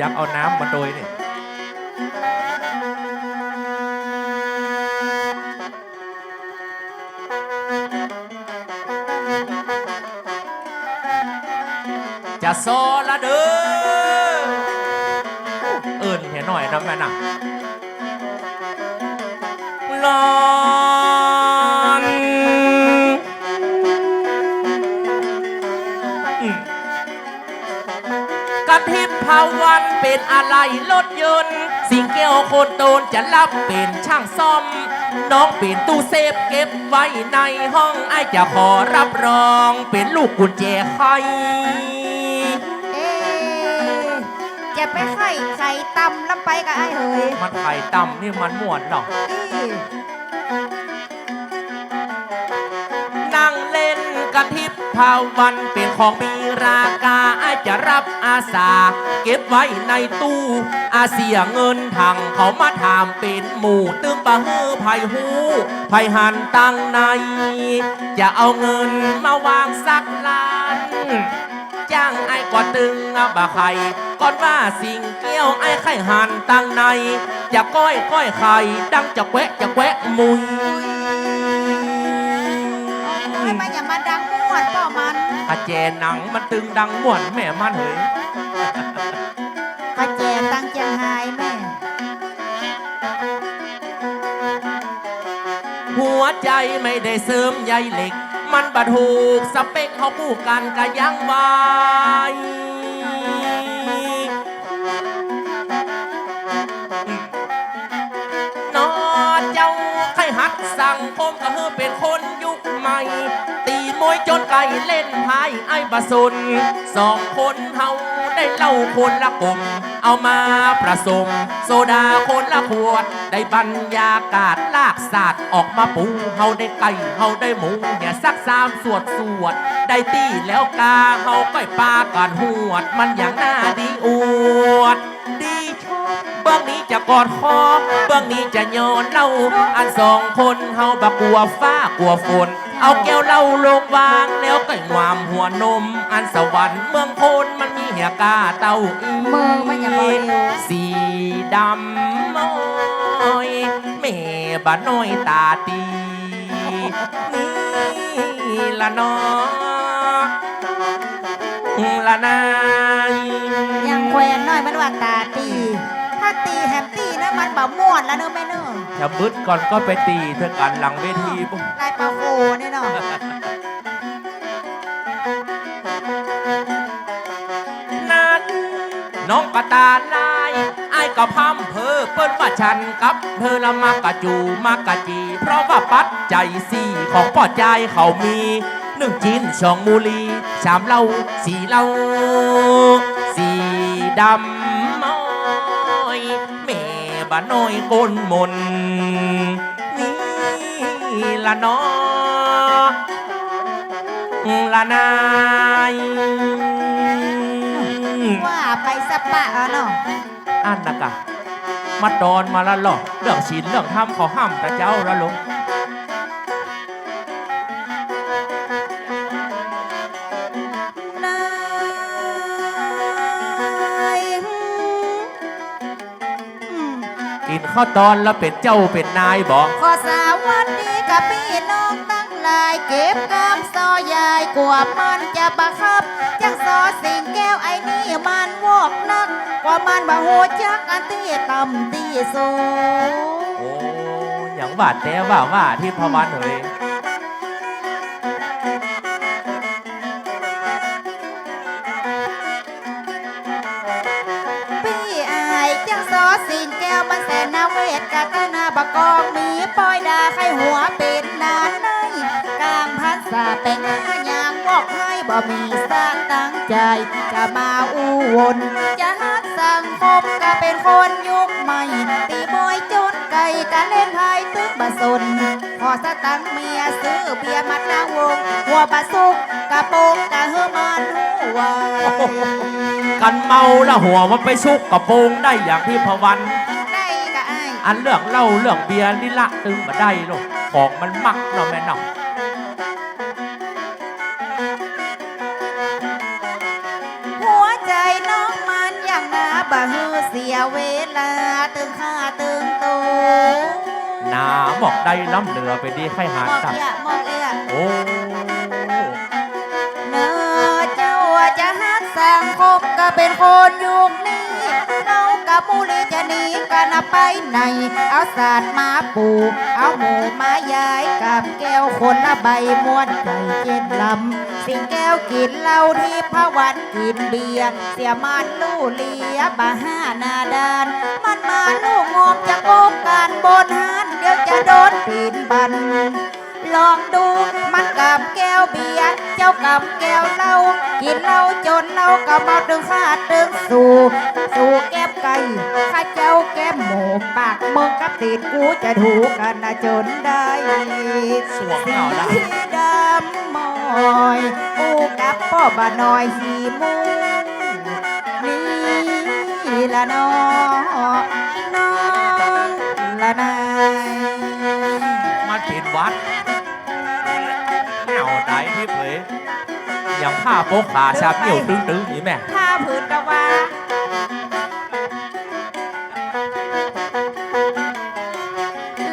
จักเอาน้ำมาโดยเนี่ยจะโซละเด้อเอิญเห็นหน่อยนะแม่น่ะลอน อืมกระพริบพาวันเป็นอะไรรถยนต์ สิ่งเกี่ยวโคนโตนจะรับเป็นช่างซ่อม น้องเป็นตู้เซฟเก็บไว้ในห้องไอ้จะขอรับรองเป็นลูกกุญแจไขเอ๊ะจะไปไข่ไข่ตำลำไปกับไอ้เฮยมันไข่ต่ำนี่มันม่วนหรอกอี้นั่งเล่น กระพาวันเป็นของมีราคาอาจะรับอาสา เก็บไว้ในตู้ อาเสียเงินถังเขามาถามเป็นหมู่ ตึงบะฮือไผ่หูไผ่หันตังใน จะเอาเงินมาวางสักล้านจ้างไอ้กอตึงอบะไข่ก่อนว่าสิ่งเกี้ยวไอ้ไข่หันตังใน จะก้อยก้อยไข่ดังจะแควะจะแควะมุย อาแจหนังมันตึงดังม่วนแม่มันเฮ้ยกระแจตังเจียงไฮ้แม่ หัวใจไม่ได้เสริมใยเหล็ก มันบัดถูกสเปคเขาคู่กันกะยังวายนอเจ้าใครหัดสั่งคมก็คือเป็นคนยุคใหม่ตี มวยจนไก่เล่นพายไอ้บะสุนสองคนเฮาได้เล่าคนละกลมเอามาประสมโซดาคนละขวด ได้บรรยากาศลากศาสตร์ออกมาปูเฮาได้ไก่เฮาได้หมูอย่าซักซามสวดสวด ได้ตีแล้วกาเฮาก้อยปลากันหวด มันอย่างน่าดีอวด ดีชอบเบื้องนี้จะกอดคอเบื้องนี้จะโยนเล่าอันสองคนเฮาบักกลัวฟ้ากลัวฝน เอาแก้วเหล้าลงวางแล้วก็หวามหัวนม อันสวรรค์เมืองโคนมันมีเหียกาเต้าอีเมืองมันอย่าเบาเร็ว สีดำม้อยแม่บ้านน้อยตาตีนี่ละเนอละนาย ยังแควนน้อยมันว่าตาตีาตีแฮมตีนะมันบ่ม่วนแล้วเนอะแม่เนอะถ้าบึดก่อนก็ไปตีเธอกันหลังเวทีปุ๊บลายปลาโคเนี่เนาะนั้นน้องกระตาลายไอ้ายก็พำเพอเปิ้นว่าฉันกับ เธอละมากะจูมากะจี เพราะว่าปัดใจสี่ของพ่อใจเขามีหนึ่งจินสองมูลีสามเหล้าสี่เหล้าสีดำ บ้านน้อยโกนมนนี่ละเนอละนายว่าไปสปะอะเนาะอันนะกะมาดอนมาละหรอเรื่องศีลเรื่องธรรมเขาห้ามแต่เจ้าละลง กินข้าวตอนแล้วเป็นเจ้าเป็นนายบอกขอสาวันนี้กับพี่น้องตั้งหลายเก็บกามซอยายกว่ามันจะประคับจังซอสิ่งแก้วไอ้นี่มันวอกนัก กว่ามันบ่โหจักอันตีต่ำตีสูงโอ้อย่างบาดแต่ว่าว่าที่พวันเฮ้ย แก้วมันแสนนาเวทกะกะนาบกองมีปอยดาไข้หัวเป็นนานในกลางพันษาเป็นหายางบอกให้บ่มีสร้างตั้งใจ จะมาอู้วนจะฮัดสังคมก็เป็นคนยุคใหม่ ตีบอยจนไก่กะเล่นไพ่ตึกบะสนพอสตังเมียซื้อเบียร์มาตั้งวง หัวปลาสุกกระโปงกะเฮอมาดูไว้กันเมาละหัวมันไปชุกกระโปรงได้อย่างที่พวัน อ้ายอันเรื่องเหล้าเรื่องเบียร์นี่ละตึงมาได้หรอกของมันมักเนาะแม่เนาะหัวใจน้องมันอย่างหนาบ่ฮือเสียเวลาตึงข้าตึงตูหนาบอกได้ล้ำเหลือไปดีไข่หามองตับเอียมองเอียโอ้เนอเจ้าจะฮักสังคมก็เป็นคนยุคนี้เรา กับมูลีจะหนีกันไปไหน เอาศาสตร์มาปูเอาหมูมาย้ายกับแก้วคนละใบม้วนใจเจ็ดลำ สิ่งแก้วกินเหล้าที่พระวันกินเบียร์เสียมันลู่เลียบาห้าหนาดาน มันมาลู่งอมจะโกงการบนหานเดี๋ยวจะโดนปีนบัน ลองดูม กับแก้วเบียร์เจ้ากับแก้วเหล้ากินเหล้าจนเหล้าก็เมาดึงขาดดึงสู่สู่แก้มไก่ข้าเจ้าแก้มหมูปากมึงกับติดกูจะถูกกันนะจนได้สวงเหงาละสีดำมอยอูกับพ่อบาน้อยสีมูนี่ละน้องน้องละนายมันเป็นวัด เหงาได้ที่เผยอย่างผ้าโป๊กขาชาบเหี่ยวตึงๆนี่แม่ผ้าผืนกะว่า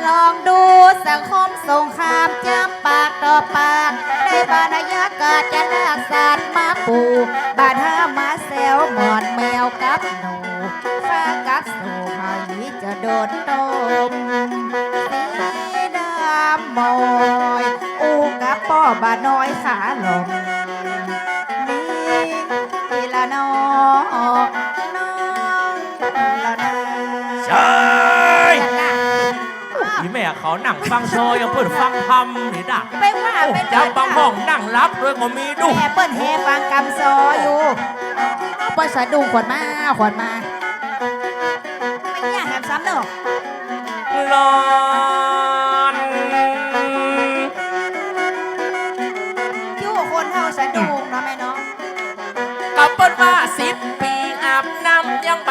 ลองดูสังคมสงครามจำปากต่อปากในบรรยากาศจะลากสัตว์มาปูบาดห้ามาแซวหมอนแมวกับหนูฟ้ากับสูมายีจะโดนต้มสีดำมอยอูกับ ป้อบาน้อยขาหลงนี่ละน้องน้องละนาใช่อีแม่เขานั่งฟังโชยยังเปิดฟังทำนี่ด่ะไปว่าโอ้เป็นจะบางห้องนั่งรับด้วยก็มีดูแม่เปิ้นแฮฟังกำซออยู่เปิ้นสะดุ้งขวดมาขวดมาไม่ยากแหมซ้ำเนอะลอ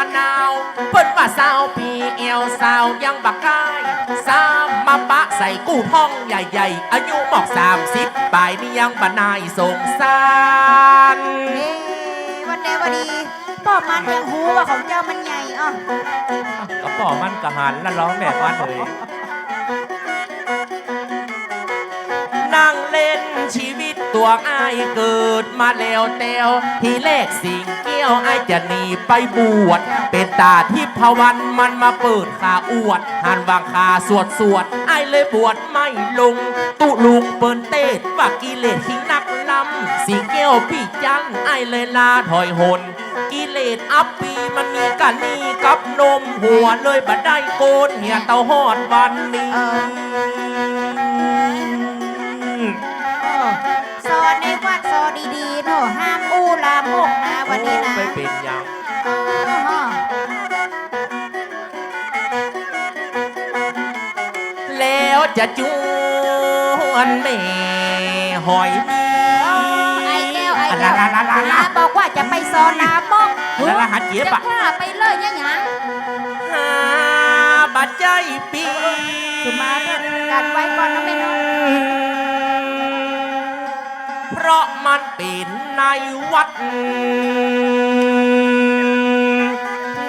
ะนาวเปิ้นว่าสาวปีเอวสาวยังบักกายสามมาปะใส่กู้ท้องใหญ่ๆ อายุหมอกสามสิบปลายนี่ยังบะนายสงสารเอ้วันเดวันดีป้อมันยังหูว่าของเจ้ามันใหญ่อะก็ป่อมันกะหันแล้วร้องแบบว่าเลย นั่งเล่นชีวิตตัวอ้ายเกิดมาแล้วเตวที่เลขสิงเกี้ยวอ้ายจะหนีไปบวชเป็นตาที่พวันมันมาเปิดขาอวดหันวางขาสวดสวดอ้ายเลยบวชไม่ลง ตุลุงเปิ้นเตดว่ากิเลสทิ้งนักลำสิงเกี้ยวพี่จันอ้เลยลาถอยหนกิเลสอัปปีมันมีกันนี่กับนมหัวเลยบัดได้โกนเหียเตาหอดวันนี้ สอนในวัดสอนดีๆเนอะห้ามอู้ลามกนะวันนี้นะไปเป็นหยังเออแล้วจะจวนแม่หอยมีไอ้แก้วไอ้อะแก้วละละละละลาบอกว่าจะไปสอนลามกอะละละหัดเจี๊ยบจะอะพาไปเลยยังไงหาบัดใจปีสุมาเถอะกันไว้ก่อนนะไม่น้องเพ ราะมันเป็นในวัด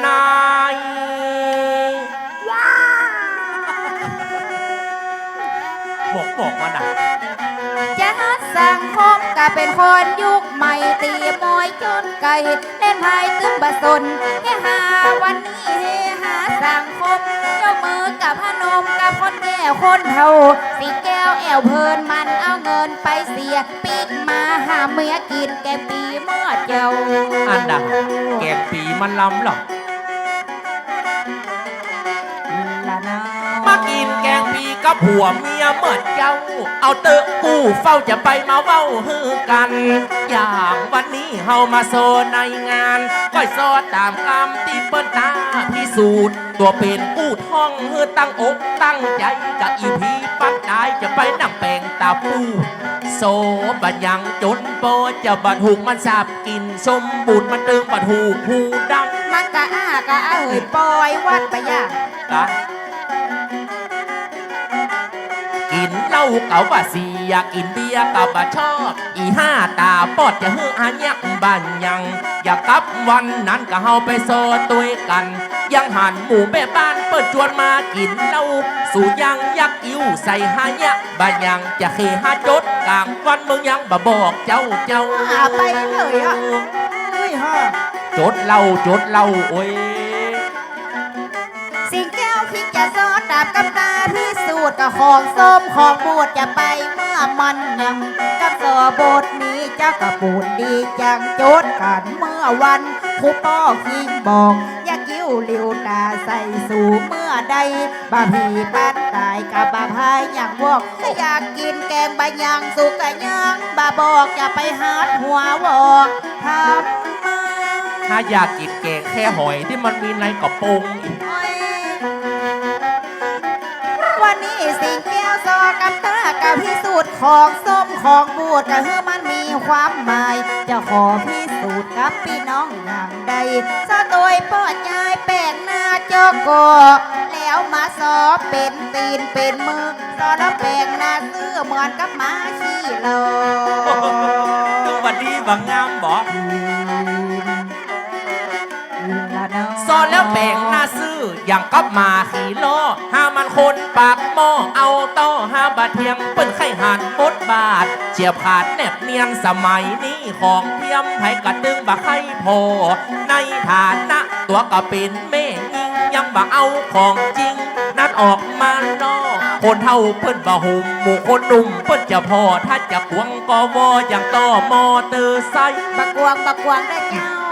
ในบอกบอกว่าน่ะจะหาสังคมก็เป็นคนยุคใหม่ตีมอยจนไก่เล่นพายตึงบะสนเฮฮาวันนี้เฮฮาสังคมยกมือกับพนมก คนแก่คนเฒ่าสีแก้วแอวเพลินมันเอาเงินไปเสียปีกมาหาเมียกินแกงปีเมื่อเจ้าอันดับแกงปีมันล้ำหรอ กงปีกับผัวเมียเหมือนเจ้า เอาเตอะกู้เฝ้าจะไปมาเว้าฮือกัน อย่างวันนี้เฮามาโซในงานก้อยซอตามคำที่เปิ้นตาพิสูจน์ตัวเป็นกู้ท่องเฮือตั้งอกตั้งใจกับอีพีปัดได้จะไปนั่งแปลงตาปูโซบัดยังจนโปจะบัดหูกมันสาบกินสมบูรณ์มันตึงบัดหูกหูดังมันกะอ้ากะอ้าเอ่ยปล่อยวัดไปย่างกะ กิกินเหล้าเก่าว่าสีอยากกินเบียร์กับว่าชอบ อีห้าตาปอดจะฮืออันยักบ้านยัง อยากกลับวันนั้นก็เฮาไปโซตัวยกัน ยังหันหมู่แม่บ้านเปิดจวนมากินเหล้าสู่ยังยักอิ่วใส่หายะบายังจะเคหาจดกลางวันมึงยังบ่บอกเจ้าเจ้าหาไปเลยอะเฮ้ยฮะจดเหล้าจดเหล้าโอ้ย ซอดดาบกับตาพิสูจน์กับของส้มของบูดจะไปเมื่อมันยังกับสอบทนี้เจ้ากระปูนดีจังโจดกันเมื่อวันครูป้อคิงบอกอยากิ้วหลิวตาใส่สู่เมื่อใดบาพีปันตายกับบาพายอยากบอกอยากกินแกงใบยางสุกกะยังบาบอกอย่าไปหาหัววอกทำถ้าอยากกินแกงแค่หอยที่มันมีในกระปรง สิ่งแก้วซอกับตากับพิสูจน์ของส้มของบูดกับเฮือมันมีความหมาย จะขอพิสูจน์กับพี่น้องอย่างใดซะโดยปอดยายแป้งหน้าจอกอแล้วมาซอเป็นตีนเป็นมือซอแล้วแป้งหน้าเสื้อเหมือนกับมาขี้โลดูวันดีบางงามบอก ซอนแล้วแบ่งหน้าซื้ออย่างกับหมาขี่ล้อห้ามันคนปากหม้อเอาต้อห้าบาทเทียงเปิ้นไข่หันบดบาทเจียบขาดแนบเนียนสมัยนี้ของเทียมไผกระดึงบักให้พอในฐานะตัวก็เป็นแม่ยิงยังบ่เอาของจริง นั่นออกมานอกคนเท่าเปิ้นบ่หุมหมู่คนหนุ่มเปิ้นจะพอถ้าจะกวงกวอย่างต่อมอเตอร์ไซค์บักกวางบักกวางได้เจ้า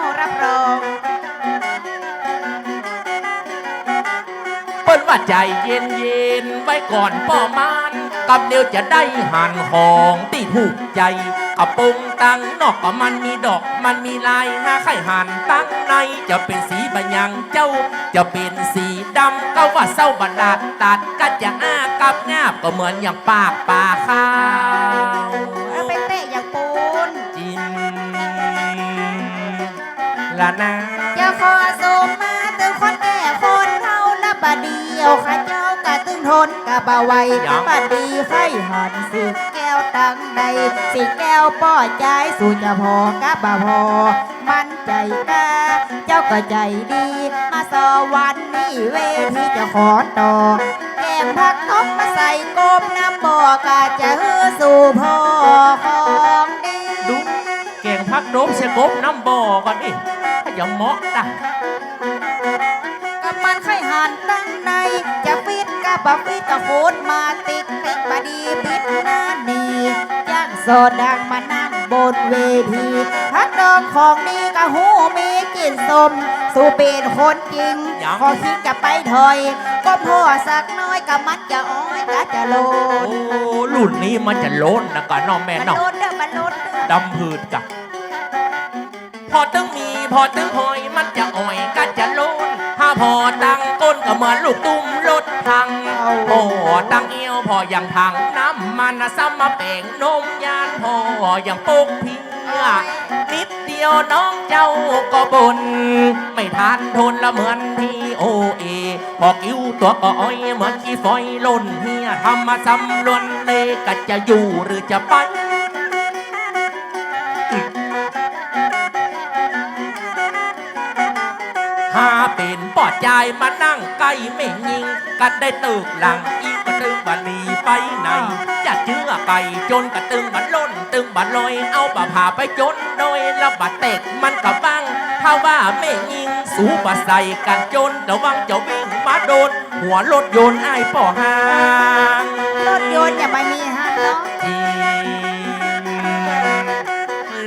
ปิ้นว่าใจเย็นเย็นๆไว้ก่อนป้อมานกับเดียวจะได้หันของที่ถูกใจกระโปรงตังนอกก็มันมีดอกมันมีลายหาไข่หันตั้งในจะเป็นสีบะยังเจ้า จะเป็นสีดำก็ว่าเศร้าบันดาดตัดก็จะอ้ากับงาบก็เหมือนอย่างปากปลาข้าวเอาไปเตะอย่างปูนจินละนะากะตึงทนกะบาไวบาดีไข่หันสิแก้วตังใดสิแก้วป้อใจสู่จะพอกะบาพอ มันใจกล้าเจ้าก็ใจดี มาสวันนี้เวทีจะขอต่อแกงผักนกมาใส่กบน้ำบ่อกะจะเฮือสู่พ่อของดีดูเก่งพักโดมเสกบน้ำบ่อก่อนดิถ้าอย่าเหมาะนะกับมันไข่หันตั้งในจะ ฟิตกับบะฟิตกะโคตรมาติดติดบดีปิดหน้านีย่างโซดังมานั่งบนเวทีพักดองของดีกะหูมีกลิ่นสม สู่เป็นคนจริง ขอคิดจะไปถอย ก็พอสักน้อยกะมันจะอ้อยกะจะโลโอ้นรุ่นนี้มันจะโล้นนะกะน้องแม่มันน้องโลนเด้อมันโลนเด้อดำพืชกะพอตึงมีพอตึงหอยมันจะอ่อยก็จะโล้นถ้า พอตั้งก้นก็เหมือนลูกตุ้มรถพังพอตั้งเอวพออย่างถังน้ำมันซ้ำมาแป่งนมยานพออย่างปุกเพียนิดเดียวน้องเจ้าก็บน ไม่ทานทนละเหมือนพี่โอเอพอกิ้วตัวก็อ้อยเหมือนขี้ฝอยล่นเฮียทำมาซ้ำลวนเลยก็จะอยู่หรือจะไป เป็นปอดใจายมานั่งใกล้ไม่ยิง กันได้ตึกหลังอีกก็ตึงบันนีไปไหนจะเชื่อไก่จนกระตึงบันล้น ตึงบันลอยเอาบะผ่าไปจนโดยละบัดเตกมันกับบ้างถ้าว่าไม่ยิง สูบะใส่กันจนระวังจะวิ่งมาโดน หัวรถยนต์ไอ้ายป่อหางรถยนต์อย่ามามีฮันเนาะที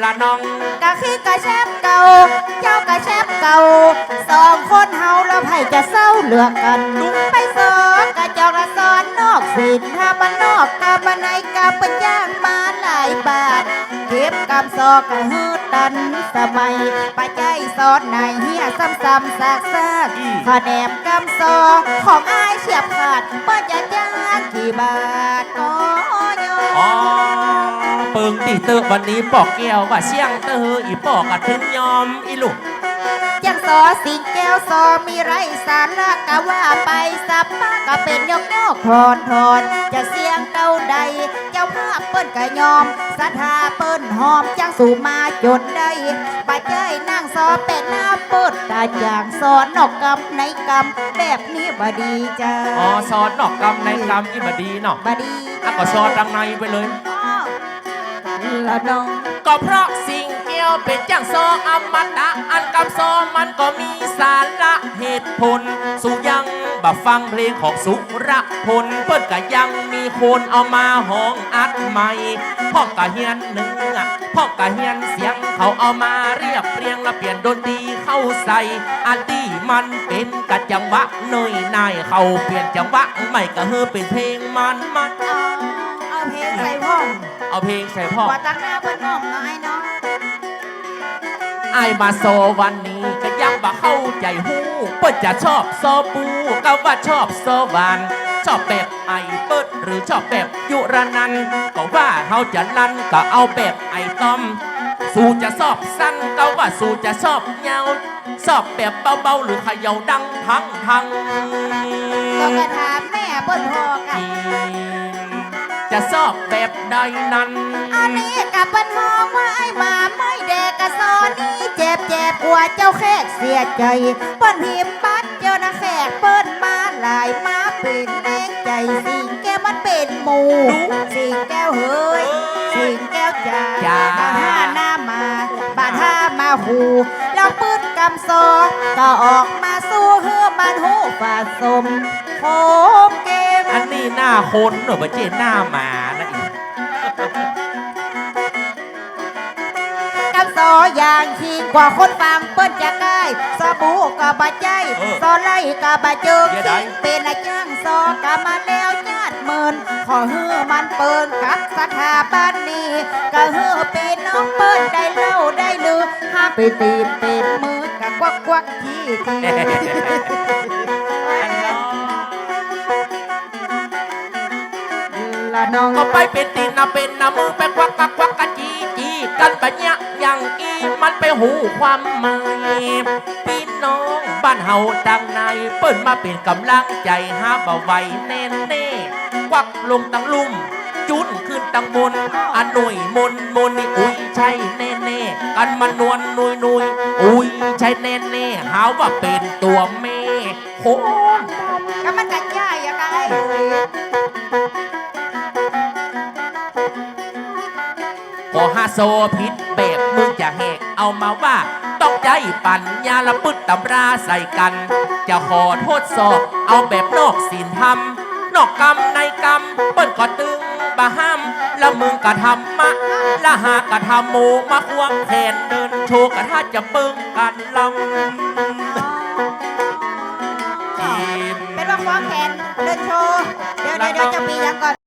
ละน้องกะ คือกระแชบเก่า เจ้ากระแชบเก่า สองคนเฮาแล้วไผจะเศร้าเหลือกกันไปสอนกะจอกละสอนนอกสินถ้ามันนอกกะมันในกะเป็นย่างมาหลายบาท เก็บกำซอกกะฮืดตันสมัยปะใจสอนในเฮียซ้ำๆซากซากขอแนมกำซอของอ้ายเฉียบขาดเมื่อจะจ้างกี่บาทอ๋ อ๋อเปิงตีเตอวันนี้ปอกแก้วว่าเชียงเตออีปอกกะถึงยอมอีลูก ยังซอสิงแก้วซอมีไรสาระกะว่าไปสับปะก็เป็นยกยกพรพรจะเสียงกะาใด เจ้าภาพเปิ้นก็ยอมศรัทธาเปิ้นหอมจังสู่มาจนได้ปัจเจยนั่งสอเป็ดหน้าเปิดตาจางสอนนอกกรรมในกรรมแบบนี้บดีจ้าอ๋อสอนนอกกรรมในกรรมอีบดีเนาะบดีอะก็สอนดังในไปเลยอ้อ ละน้อง ก็เพราะสิ่งเกี่ยวเป็นจังซออมตะอันกับซอมันก็มีสาระเหตุผล สู่ยังบ่ฟังเพลงของสุรพลเปิ้นก็ยังมีคนเอามาห้องอัดใหม่พ่อกะเฮียนเนื้อพ่อกะเฮียนเสียงเขาเอามาเรียบเรียงและเปลี่ยนดนตรีเข้าใส่อันที่มันเป็นกะจังหวะหน่อยนายเขาเปลี่ยนจังหวะไม่ก็เฮอเป็นเพลงมันมัน เอาเพลงใส่พ่อว่าตั้งหน้าเปิ้นน้องน้อยเนาะไอายมาโซวันนี้ก็ยังบ่เข้าใจหูเปิ้นจะชอบโซปูก็ว่าชอบโซหวานชอบแบบไอเปิ้ลหรือชอบแบบยุรนันท์ก็ว่าเฮาจะลั่นก็เอาแบบไอต้อม สู่จะชอบสั้นก็ว่าสู่จะชอบยาวชอบแบบเบาๆหรือเขย่าดังทั้งทั้งก็กระถามแม่เปิ้นพอกัน จะชอบแบบใดนั้น อันนี้กับปิ้นมองว่าไอ้หมาไม่แดกกะซอนนี้เจ็บเจ็บกลัวเจ้าแขกเสียใจเปิ้นพิมปัดเจ้านะแขกเปิ้นมาหลายมาเป็นแรงใจสิงแก้วมันเป็นหมูสิงแก้วเฮ้ยสิงแก้วจ่าจ้าบาท่าหน้ามาบาท่ามาหูแล้วปืดกำซอก็ออกมาสู้เฮือมันหูฝาสมโคมเก อันนี้หน้าคนเหรอบ่เจหน้าหมานะอีกกำซออย่างขิงกว่าคนฟังเปิ้นจะใกล้สบู่กับบาใจซอไล่กับบาเจิงขิงเป็นอาจ้างซอกะมาแล้วญาติเมินขอเฮือมันเปิ้นกับสถาบันนี้ก็เฮือเป็นน้องเปิ้นได้เล่าได้ลือห้าไปตีมเป็นมือกะกวักกวักทีที ก็ไปเป็นตีนนะเป็นนะมือไปควักกักควักกะจีจีกันปะเนี้ยอย่างอีมันไปหูความหมายพี่น้องบ้านเฮาดังในเปิ้นมาเป็นกำลังใจหาบ่ไหวแน่แน่ควักลงตังลุ่มจุนขึ้นตังบนอันหนุ่ยมนมนนี่อุ้ยใช่แน่แน่กันมานวลนุยนุยอุ้ยใช่แน่แน่หาว่าเป็นตัวแม่โค ก็ฮาโซพิษแบบมึงจะแหกเอามาว่าต้องใจปัญญาละปึดตำราใส่กัน จะขอโทษสอบเอาแบบนอกศีลธรรม นอกกรรมในกรรมเปิ้นก็ตึงบะห้ามละมึงกะทำมะละหากะทำโมมาควงแขนเดินโชว์กะถ้าจะปึงกันลำจีนเป็นว่าควงแขนเดินโชว์ เดี๋ยวเดี๋ยวเดี๋ยวจะ